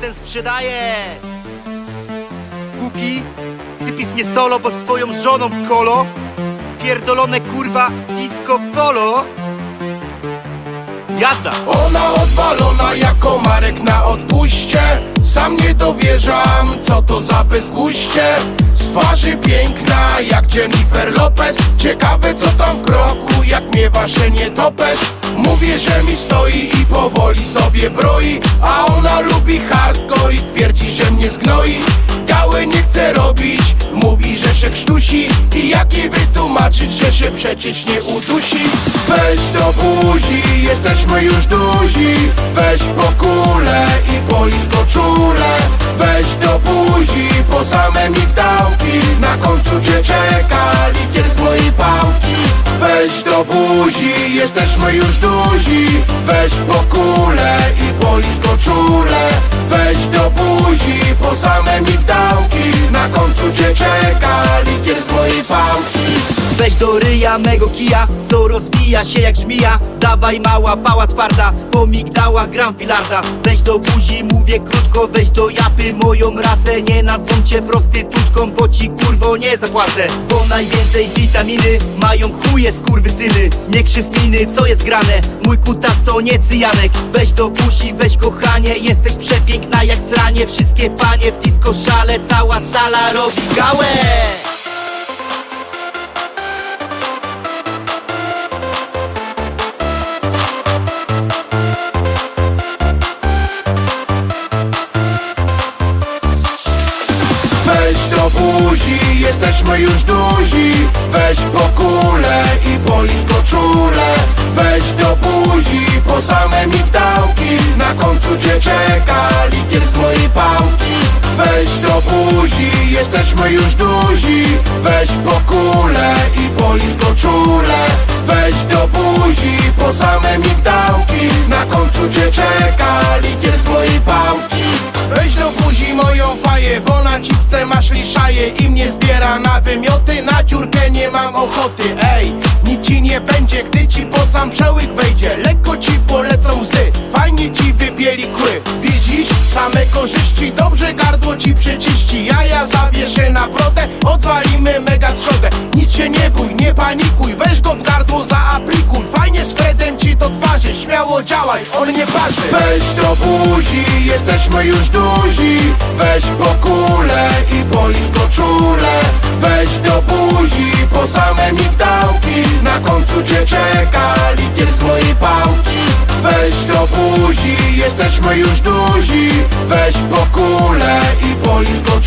ten sprzedaje. Kuki, sypis nie solo, bo z twoją żoną kolo. Pierdolone kurwa disco polo. Jazda! Ona odwalona jako Marek na odpuście. Sam nie dowierzam, co to za bezguście. Z twarzy piękna jak Jennifer Lopez. Ciekawe co tam w kroku, jak miewa się nie topesz Mówię, że mi stoi i powoli sobie broi A ona lubi hardcore i twierdzi, że mnie zgnoi Gałę nie chce robić, mówi, że się krztusi I jak jej wytłumaczyć, że się przecież nie udusi? Weź do buzi, jesteśmy już duzi. Weź po kulę i policz go czule. Weź do buzi, po same migdałki Na końcu cię czeka. Likier z mojej pałki. Weź do buzi, jesteśmy już duzi Weź po kulę i Ryja mego kija, co rozwija się jak żmija. Dawaj mała, pała twarda, po migdałach gram w bilarda Weź do buzi, mówię krótko, weź do japy moją racę. Nie nazwą cię prostytutką, bo ci kurwo nie zapłacę. Bo najwięcej witaminy mają chuje skurwysyny. Nie krzyw miny, co jest grane, mój kutas to nie cyjanek. Weź do buzi, weź kochanie, jesteś przepiękna jak sranie. Wszystkie panie w disco szale, cała sala robi gałę likier z mojej pałki. Weź do buzi, jesteśmy już duzi. Weź po kulę i policz go czule. Weź do buzi, po same migdałki. Na końcu cię czeka likier z mojej pałki. Weź do buzi moją faję, bo na cipce masz liszaje I mnie zbiera na wymioty, na dziurkę nie mam ochoty. Ej, nic ci nie będzie, gdy ci po sam przełyk wejdzie. Lekko ci polecą łzy, fajnie ci wybieli same korzyści, dobrze gardło ci przeczyści Jaja zawierzę na brotę, odwalimy mega trzodę. Nic się nie bój, nie panikuj, weź go w gardło zaaplikuj. Fajnie z Fredem ci to twarzy, śmiało działaj, on nie waży. Weź do buzi, jesteśmy już duzi. Weź po kulę i policz go czule. Weź jesteśmy już duzi. Weź po kulę i policz go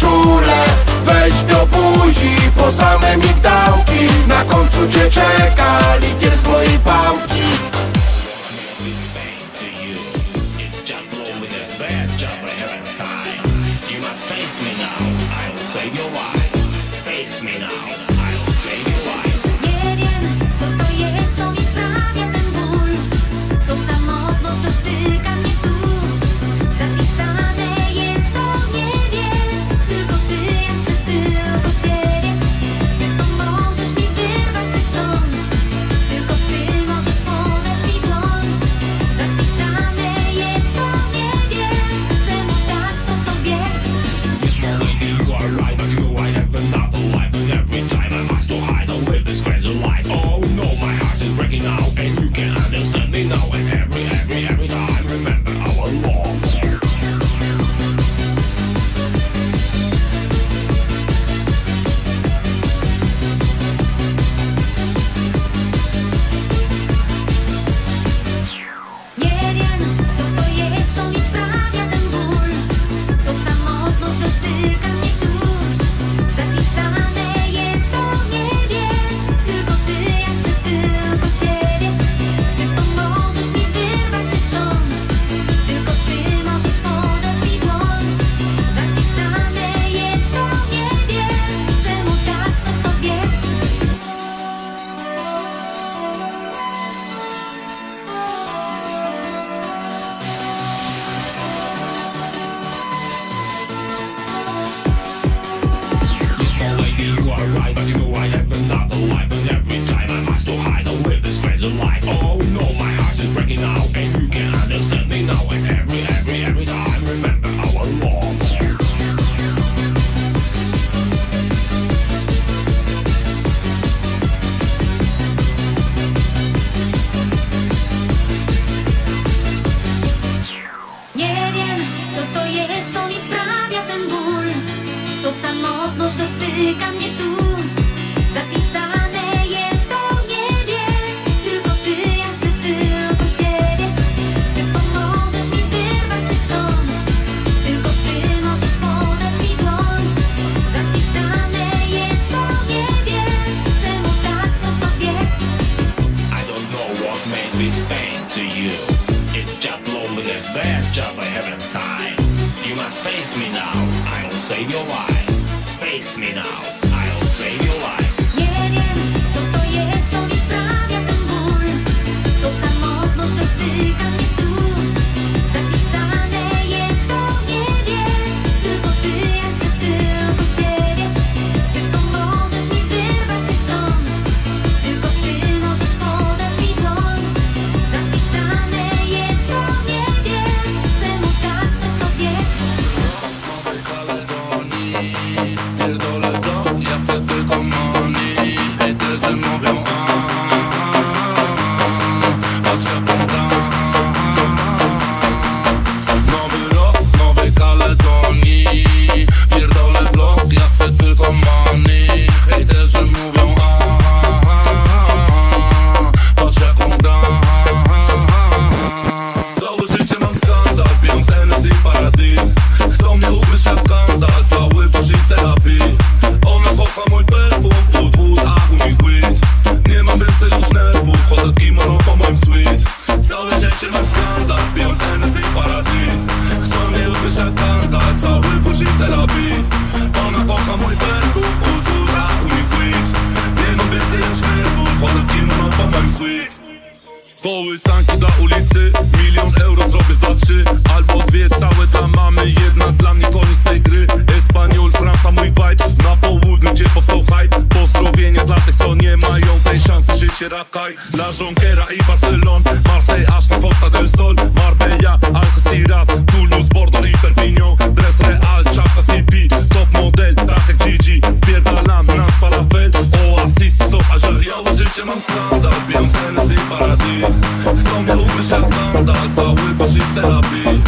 Milion euro zrobię za trzy Albo dwie całe dla mamy. Jedna dla mnie koniec tej gry. Espaniol, Franca, mój vibe. Na południu, gdzie powstał hype. Pozdrowienia dla tych, co nie mają tej szansy Życie. Rakaj dla Jonquera i Barcelon. Marseille, aż na Costa del Sol. Marbella, Algeciras, Toulouse, Bordeaux i Perpignan. Dres Real, czapka CP Top model, tak jak GG życie mam standard Piją Hennessy Paradis Chcą mnie ugryźć Atlanta Cały poczyt terapii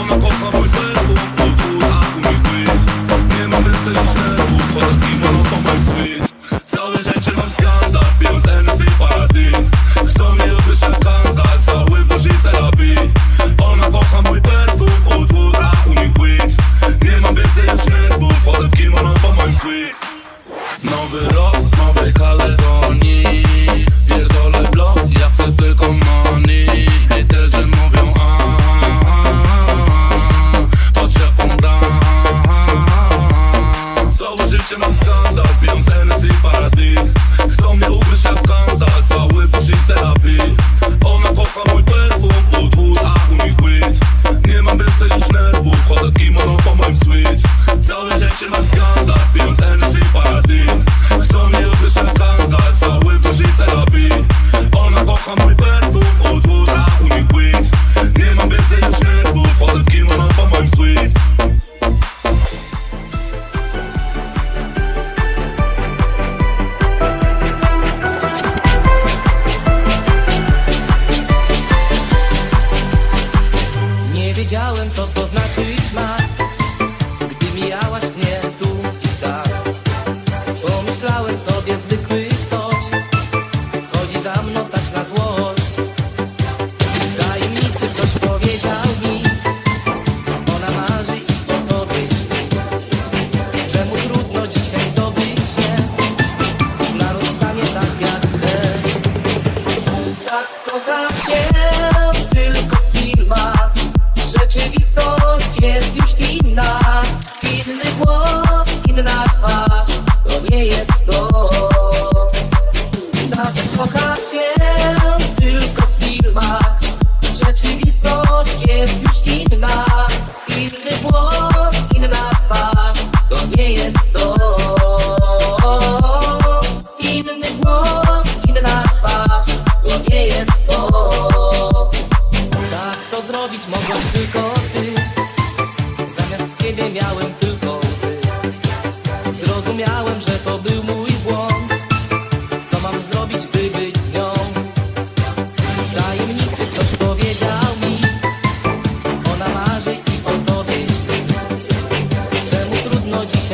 Ona kocha mój perfum Kultura, gumik Nie mam rycerzy ślepu Chodzę w kimono, no to sweet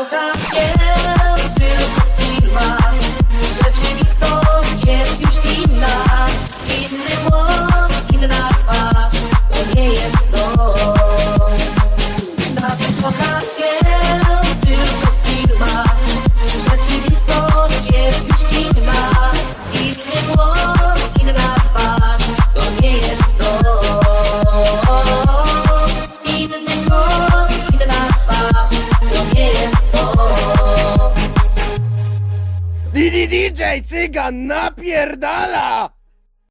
kocham się tylko w filmach Rzeczywistość jest już inna. Inny głos, inna twarz. To nie jest to DJ Cygan napierdala!